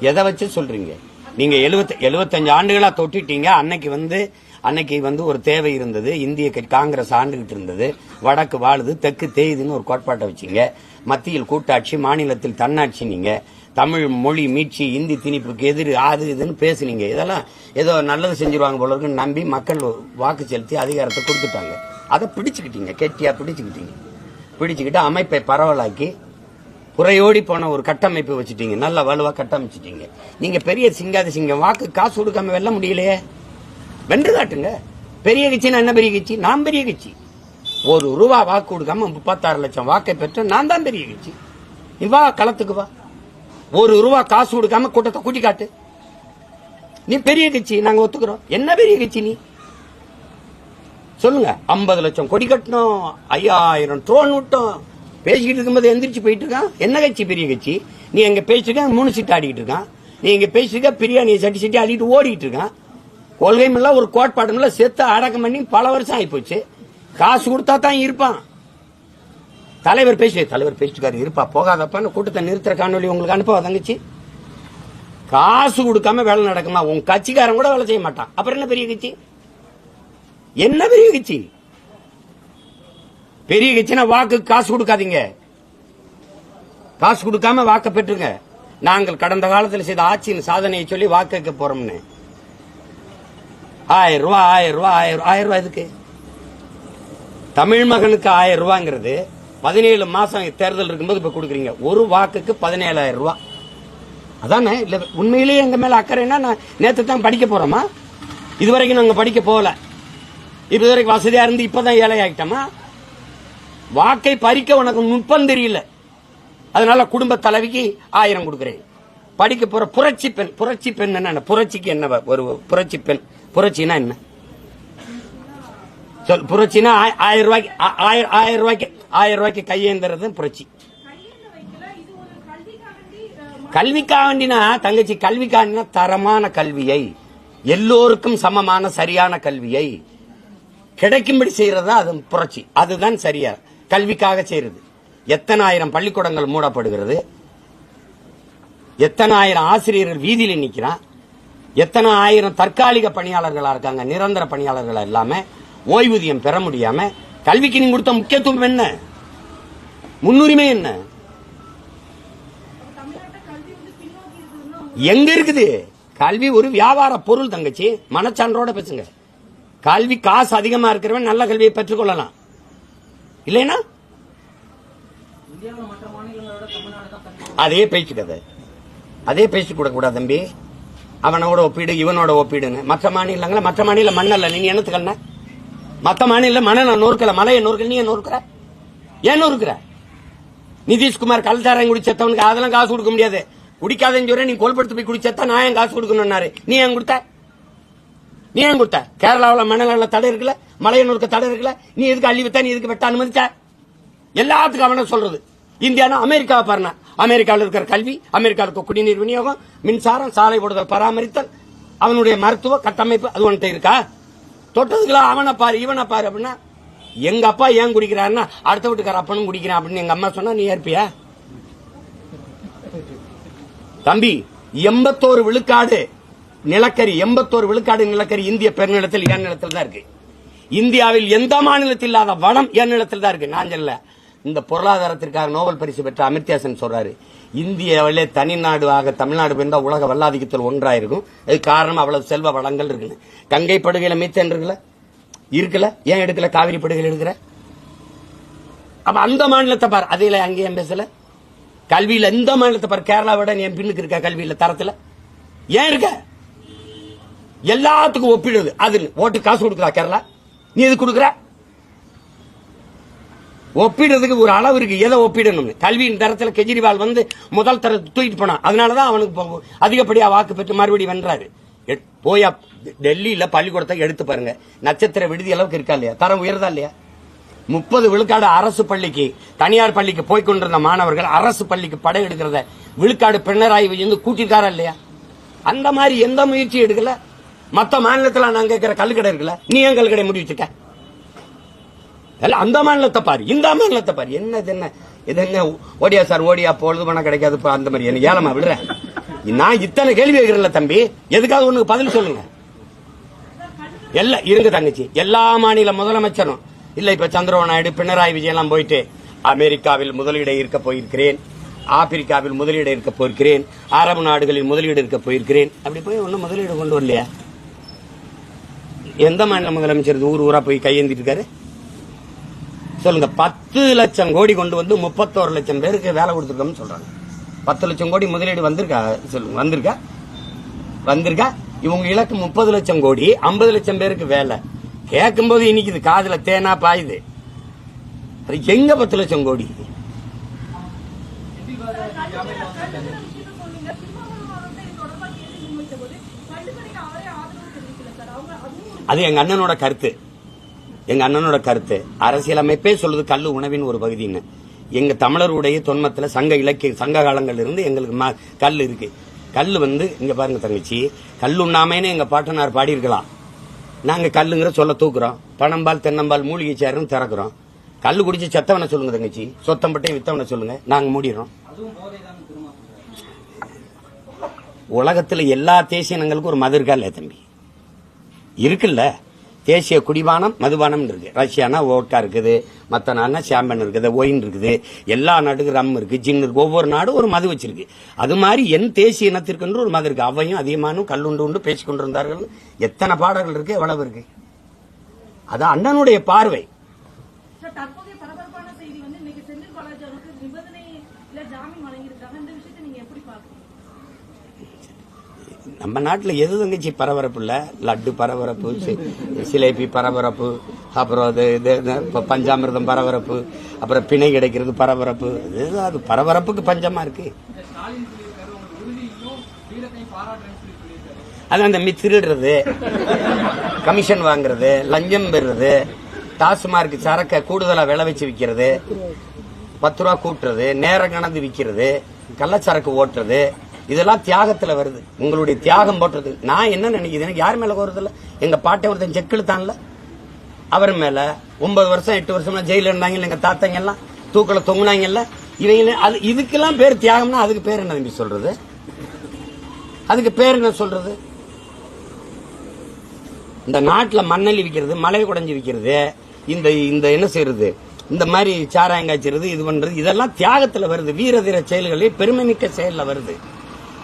எதை வச்சு சொல்றீங்க? நீங்க எழுபத்தி எழுபத்தஞ்சு ஆண்டுகளா தொட்டிட்டீங்க. அன்னைக்கு வந்து அன்னைக்கு வந்து ஒரு தேவை இருந்தது. இந்திய காங்கிரஸ் ஆண்டுகிட்டு இருந்தது. வடக்கு வாழுது தெற்கு தேயுதுன்னு ஒரு கோட்பாட்டை வச்சீங்க. மத்தியில் கூட்டாட்சி மாநிலத்தில் தன்னாட்சி நீங்க. தமிழ் மொழி மீட்சி இந்தி திணிப்புக்கு எதிர் அது இதுன்னு பேசுனீங்க. இதெல்லாம் ஏதோ நல்லது செஞ்சிருவாங்க போல இருக்குன்னு நம்பி மக்கள் வாக்கு செலுத்தி அதிகாரத்தை கொடுத்துட்டாங்க. அதை பிடிச்சுக்கிட்டீங்க. கெட்டியா பிடிச்சுக்கிட்டீங்க. பிடிச்சுக்கிட்டு அமைப்பை பரவலாக்கி உரையோடி போன ஒரு கட்டமைப்பு வச்சுட்டீங்க. நல்ல வலுவா கட்டமைச்சிட்டீங்க. நீங்க பெரிய சிங்காத சிங்கம் வாக்கு காசு கொடுக்காம வெல்ல முடியலையே. வென்று காட்டுங்க. பெரிய கட்சின்னா என்ன பெரிய கட்சி? நான் பெரிய கட்சி. ஒரு ரூபா வாக்கு கொடுக்காம முப்பத்தாறு லட்சம் வாக்கை பெற்ற நான் தான் பெரிய கட்சி. நீ வா களத்துக்கு வா. ஒரு ரூபா காசு கொடுக்காம கூட்டத்தை கூட்டி காட்டு. நீ பெரிய கட்சி நாங்க ஒத்துக்கிறோம். என்ன பெரிய கட்சி நீ? சொல்லுங்க. ஐம்பது லட்சம் கொடி கட்டணும் ஐயாயிரம் ட்ரோன் விட்டோம். பேசிக்கிட்டு இருக்கும்போது எந்திரிச்சு போயிட்டு இருக்கான் என்ன கட்சி? பெரிய கட்சி. நீ எங்க பேசிருக்க மூணு சீட்டு ஆடிக்கிட்டு இருக்கான். நீ எங்க பேசிருக்க பிரியாணி சட்டி சட்டி ஆடிட்டு ஓடிட்டு இருக்கான். கொள்கையும் இல்ல ஒரு கோட்பாடும் இல்ல செத்து அடக்கம் பண்ணி பல வருஷம் ஆயிப்போச்சு. காசு கொடுத்தா தான் இருப்பான். தலைவர் பேசி தலைவர் பேசிட்டுக்காரு இருப்பா. போகாதப்பான்னு கூட்டத்தை நிறுத்துற காணொலி உங்களுக்கு அனுப்பவா தங்கச்சி? காசு கொடுக்காம வேலை நடக்குமா? உன் கட்சிக்காரன் கூட வேலை செய்ய மாட்டான். அப்புறம் என்ன பெரிய கட்சி? என்ன பெரிய கட்சி? பெரிய கட்சினா வாக்கு காசு கொடுக்காதீங்க. காசு கொடுக்காம வாக்க பெற்றுங்க. நாங்கள் கடந்த காலத்தில் செய்த ஆட்சியின் சாதனையை சொல்லி வாக்கு கேட்க போறோம்னு. ஆயிரம் ரூபா ஆயிரம் ரூபா ஆயிரம் ஆயிரம் ரூபா எதுக்கு? தமிழ் மகனுக்கு ஆயிரம் ரூபாங்கிறது பதினேழு மாசம் தேர்தல் இருக்கும்போது இப்ப கொடுக்குறீங்க. ஒரு வாக்குக்கு பதினேழாயிரம் ரூபா. அதானே? இல்ல உண்மையிலேயே எங்க மேல அக்கறைன்னா நான் நேத்து தான் படிக்க போறோமா? இதுவரைக்கும் நாங்க படிக்க போகல. இப்ப இதுவரைக்கும் வசதியா இருந்து இப்பதான் ஏழை ஆகிட்டோமா வாக்கை பறிக்க உனக்கு நுட்பம் தெரியல. அதனால குடும்ப தலைவிக்கு ஆயிரம் கொடுக்குறேன். படிக்க போற புரட்சி பெண் புரட்சி பெண் என்ன புரட்சிக்கு என்ன ஒரு புரட்சி பெண் புரட்சினா என்ன? சொல் புரட்சினா ஆயிரம் ரூபாய்க்கு ஆ- ஆயிரம் ஆயிரம் ரூபாய்க்கு ஆயிரம் ரூபாய்க்கு கையேந்துறது புரட்சி. கல்விக்காண்டினா தங்கச்சி கல்விக்காண்டினா தரமான கல்வியை எல்லோருக்கும் சமமான சரியான கல்வியை கிடைக்கும்படி செய்யறது அது புரட்சி. அதுதான் சரியா. கல்விக்காக செய்யறது எத்தனை ஆயிரம் பள்ளிக்கூடங்கள் மூடப்படுகிறது. எத்தனை ஆயிரம் ஆசிரியர்கள் வீதியில் நிற்கிறான் எத்தனை ஆயிரம் தற்காலிக பணியாளர்களாக இருக்காங்க. நிரந்தர பணியாளர்கள் இல்லாமல் ஓய்வூதியம் பெற முடியாமல் கல்விக்கு நீங்க கொடுத்த முக்கியத்துவம் என்ன? முன்னுரிமை என்ன? எங்க இருக்குது? கல்வி ஒரு வியாபார பொருள் தங்கச்சி. மனச்சான்றோட பேசுங்க. கல்வி காசு அதிகமா இருக்கிறவன் நல்ல கல்வியை பெற்றுக்கொள்ளலாம் இல்லைனா அதே பேச்சு கதை. அதே பேசி கூட கூடாது தம்பி. அவனோட ஒப்பீடு இவனோட ஒப்பீடுன்னு. மற்ற மாநிலங்கள மற்ற மாநில மண்ணல்ல நீ என்னத்துக்கண்ண மற்ற மாநில நான் நொறுக்கல மலையை நொறுக்கல நீ நொறுக்கிற? ஏன் நொறுக்கிற? நிதிஷ்குமார் கல்சாரம் குடிச்சத்தவனுக்கு அதெல்லாம் காசு கொடுக்க முடியாது. குடிக்காதன்னு சொல்ற நீ கொல்படுத்து போய் குடிச்சத்தா நான் ஏன் காசு கொடுக்கணும்னாரு? நீ ஏன் கொடுத்த? நீ ஏன் கொடுத்த? கேரளாவில் மணலில் தடை இருக்குல்ல? மலையனூருக்கு தடை இருக்குல்ல? நீ எதுக்கு அள்ளி வித்தா? நீ எதுக்கு வெட்ட அனுமதிச்ச? எல்லாத்துக்கும் அவன சொல்றது. இந்தியானா? அமெரிக்காவை பாருங்க அமெரிக்காவில் இருக்கிற கல்வி அமெரிக்காவில் இருக்க குடிநீர் விநியோகம் மின்சாரம் சாலை போடுதல் பராமரித்தல் அவனுடைய மருத்துவ கட்டமைப்பு அது உன்கிட்ட இருக்கா? தொட்டதுக்குலாம் அவனை பாரு இவனை பாரு அப்படின்னா எங்க அப்பா ஏன் குடிக்கிறாருன்னா அடுத்த வீட்டுக்கார அப்பனும் குடிக்கிறான் அப்படின்னு எங்க அம்மா சொன்னா நீ ஏற்பியா? தம்பி எண்பத்தோரு விழுக்காடு நிலக்கரி எண்பத்தோரு விழுக்காடு நிலக்கரி இந்திய பெருநிலத்தில் என் நிலத்தில் தான் இருக்கு. இந்தியாவில் எந்த மாநிலத்தில் இல்லாத வனம் என் நிலத்தில் தான் இருக்கு. நான் சொல்ல இந்த பொருளாதாரத்திற்காக நோபல் பரிசு பெற்ற அமிர்தியாசன் சொல்றாரு. இந்தியாவிலே தனிநாடுவாக ஆக தமிழ்நாடு பெருந்தா உலக வல்லாதிக்கத்தில் ஒன்றாயிருக்கும் அது காரணம் அவ்வளவு செல்வ வளங்கள் இருக்குன்னு கங்கை படுகையில மீத்தன் இருக்குல்ல? இருக்குல்ல? ஏன் எடுக்கல? காவிரி படுகையில் எடுக்கிற அப்ப அந்த மாநிலத்தை பார். அதில் அங்கேயும் பேசல? கல்வியில் எந்த மாநிலத்தை பார்? கேரளாவோட விட என் பின்னுக்கு இருக்க கல்வியில் தரத்தில்? ஏன் இருக்க? எல்லாத்துக்கும் ஒப்பிடுது. அது ஓட்டு காசு கொடுக்குறா கேரளா? நீ எது கொடுக்குற? ஒப்பிடுறதுக்கு ஒரு அளவு இருக்கு. எதை ஒப்பிடணும்னு? கல்வியின் தரத்தில் கெஜ்ரிவால் வந்து முதல் தரத்தை தூக்கிட்டு போனான். அதனாலதான் அவனுக்கு அதிகப்படியாக வாக்கு பெற்று மறுபடியும் வென்றாரு. எ- போயா டெல்லியில் பள்ளிக்கூடத்தை எடுத்து பாருங்க. நட்சத்திர விடுதி அளவுக்கு இருக்கா இல்லையா? தரம் உயர்தா இல்லையா? முப்பது விழுக்காடு அரசு பள்ளிக்கு தனியார் பள்ளிக்கு போய் கொண்டிருந்த மாணவர்கள் அரசு பள்ளிக்கு படம் எடுக்கிறத விழுக்காடு பினராயி வந்து கூட்டிருக்காரா இல்லையா? அந்த மாதிரி எந்த முயற்சியும் எடுக்கல. மத்த மாநிலத்தில் நான் கேட்கிற கல்லுக்கடை இருக்குல்ல நீ ஏன் கல்லுக்கடை முடி வச்சுக்க அந்த மாநிலத்தை பாரு இந்த மாநிலத்தை பாரு. என்னது என்ன? இது என்ன ஓடியா சார் ஓடியா பொழுது பணம் கிடைக்காது அந்த மாதிரி. என்ன ஏலமா விடுற? நான் இத்தனை கேள்வி கேட்கிறேன்ல தம்பி. எதுக்காவது ஒண்ணுக்கு பதில் சொல்லுங்க. எல்ல இருங்க தங்கச்சி. எல்லா மாநில முதலமைச்சரும். இல்ல இப்ப சந்திரபாபு நாயுடு பினராயி விஜயெல்லாம் எல்லாம் போயிட்டு அமெரிக்காவில் முதலீடு இருக்க போயிருக்கிறேன். ஆப்பிரிக்காவில் முதலீடு இருக்க போயிருக்கிறேன். அரபு நாடுகளில் முதலீடு இருக்க போயிருக்கிறேன். அப்படி போய் ஒன்றும் முதலீடு கொண்டு வரலையா? எந்த மாநில முதலமைச்சர் ஊர் ஊரா போய் கையேந்திட்டு இருக்காரு சொல்லுங்க. பத்து லட்சம் கோடி கொண்டு வந்து முப்பத்தோரு லட்சம் பேருக்கு வேலை கொடுத்துருக்கோம்னு சொல்றாங்க. பத்து லட்சம் கோடி முதலீடு வந்திருக்கா? சொல்லுங்க வந்திருக்கா? வந்திருக்கா? இவங்க இலக்கு முப்பது லட்சம் கோடி ஐம்பது லட்சம் பேருக்கு வேலை. கேட்கும்போது இன்னைக்கு காதுல தேனா பாயுது. அது எங்க பத்து லட்சம் கோடி? அது எங்க அண்ணனோட கருத்து. எங்க அண்ணனோட கருத்து. அரசியலமைப்பே சொல்லுது கல்லு உணவின் ஒரு பகுதின்னு. எங்க தமிழருடைய தொன்மத்தில் சங்க இலக்கிய சங்க காலங்கள்ல இருந்து எங்களுக்கு கல் இருக்கு. கல் வந்து இங்க பாருங்க தங்கச்சி கல் உண்ணாமைன்னு எங்க பாட்டனார் பாடியிருக்கலாம். நாங்க கல்லுங்கிற சொல்ல தூக்குறோம். பணம்பால் தென்னம்பால் மூலிகை சேருன்னு திறக்கிறோம். கல் குடிச்சு செத்தவனை சொல்லுங்க தங்கச்சி. சொத்தம்பட்டை வித்தவனை சொல்லுங்க. நாங்க மூடிடுறோம். உலகத்துல எல்லா தேசியனங்களுக்கும் ஒரு மது இருக்கா இல்லையா தம்பி. இருக்குல்ல? தேசிய குடிபானம் மதுபானம் இருக்கு. ரஷ்யானா ஓட்டா இருக்குது. மற்ற நாடுனா சாம்பன் இருக்குது ஒயின் இருக்குது. எல்லா நாட்டுக்கும் ரம் இருக்கு ஜின் இருக்கு. ஒவ்வொரு நாடும் ஒரு மது வச்சிருக்கு. அது மாதிரி என் தேசிய இனத்திற்கென்று ஒரு மது இருக்கு. அவையும் அதிகமானும் கல்லுண்டு உண்டு பேசிக்கொண்டிருந்தார்கள். எத்தனை பாடல்கள் இருக்கு? எவ்வளவு இருக்கு? அது அண்ணனுடைய பார்வை சார், தற்போதைய பரபரப்பான செய்தி வந்து இன்னைக்கு செந்தில் பாலாஜி அவருக்கு நிபந்தனை இல்ல ஜாமீன் வழங்கியிருக்காங்க இந்த விஷயத்தை நீங்க எப்படி பாக்குறீங்க நம்ம நாட்டில் எது தங்கச்சி பரபரப்பு இல்லை? லட்டு பரபரப்பு சிலேபி பரபரப்பு அப்புறம் அது இது இது, பரபரப்பு அப்புறம் பிணை கிடைக்கிறது பரபரப்பு. இதுதான் அது பரபரப்புக்கு பஞ்சமாக இருக்கு. அது அந்த மி- திருடுறது கமிஷன் வாங்குறது லஞ்சம் பெறுறது டாஸ்மார்க் சரக்கை கூடுதலாக விளை வச்சு விற்கிறது பத்து ரூபா கூட்டுறது நேரம் கணந்து விற்கிறது கள்ளச்சரக்கு ஓட்டுறது இதெல்லாம் தியாகத்துல வருது. உங்களுடைய தியாகம் போட்டுறது நான் என்ன நினைக்கிறேன் எனக்கு யார் மேல வருதில்ல எங்க பாட்டை ஒருத்தன் செக் இழுத்தான்ல. அவர் மேல ஒன்பது வருஷம் எட்டு வருஷம்லாம் ஜெயில இருந்தாங்க எங்க தாத்தங்க எல்லாம். தூக்கல தொங்குனாங்கல்ல. இவங்க அது இதுக்கெல்லாம் பேர் தியாகம்னா அதுக்கு பேர் என்ன தம்பி சொல்றது? அதுக்கு பேர் என்ன சொல்றது? இந்த நாட்டில் மண்ணள்ளி விற்கிறது மலை குடைஞ்சு விற்கிறது இந்த இந்த என்ன செய்யறது? இந்த மாதிரி சாராயம் காய்ச்சறது இது பண்றது இதெல்லாம் தியாகத்தில் வருது. வீர தீர செயல்களே பெருமை மிக்க செயலில் வருது.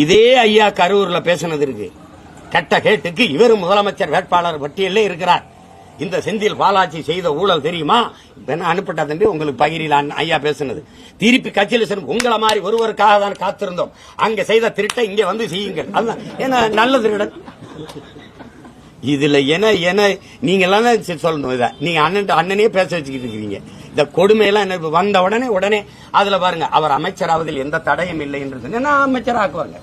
இதே ஐயா கரூர்ல பேசினது இருக்கு. கட்ட கேட்டுக்கு இவர் முதலமைச்சர் வேட்பாளர் பட்டியலில் இருக்கிறார். இந்த செந்தில் பாலாஜி செய்த ஊழல் தெரியுமா? இப்ப என்ன தம்பி? உங்களுக்கு பகிரில அண்ணன் ஐயா பேசுனது. திருப்பி கட்சியில் சென்று உங்களை மாதிரி ஒருவருக்காக தான் காத்திருந்தோம். அங்க செய்த திருட்டை இங்க வந்து செய்யுங்கள். அதுதான். ஏன்னா நல்ல திருடன் இதுல என என நீங்க எல்லாம் சரி சொல்லணும் இதை. நீங்க அண்ணன் அண்ணனே பேச வச்சுக்கிட்டு இருக்கிறீங்க இந்த கொடுமையெல்லாம் என்ன வந்த உடனே உடனே அதுல பாருங்க அவர் அமைச்சராவதில் எந்த தடையும் இல்லை என்று சொன்னா அமைச்சர் ஆக்குவாங்க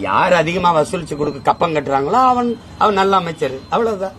யார் அதிகமா வசூலிச்சு கொடுக்க கப்பம் கட்டுறாங்களோ அவன் அவன் நல்ல அமைச்சர் அவ்வளவுதான்.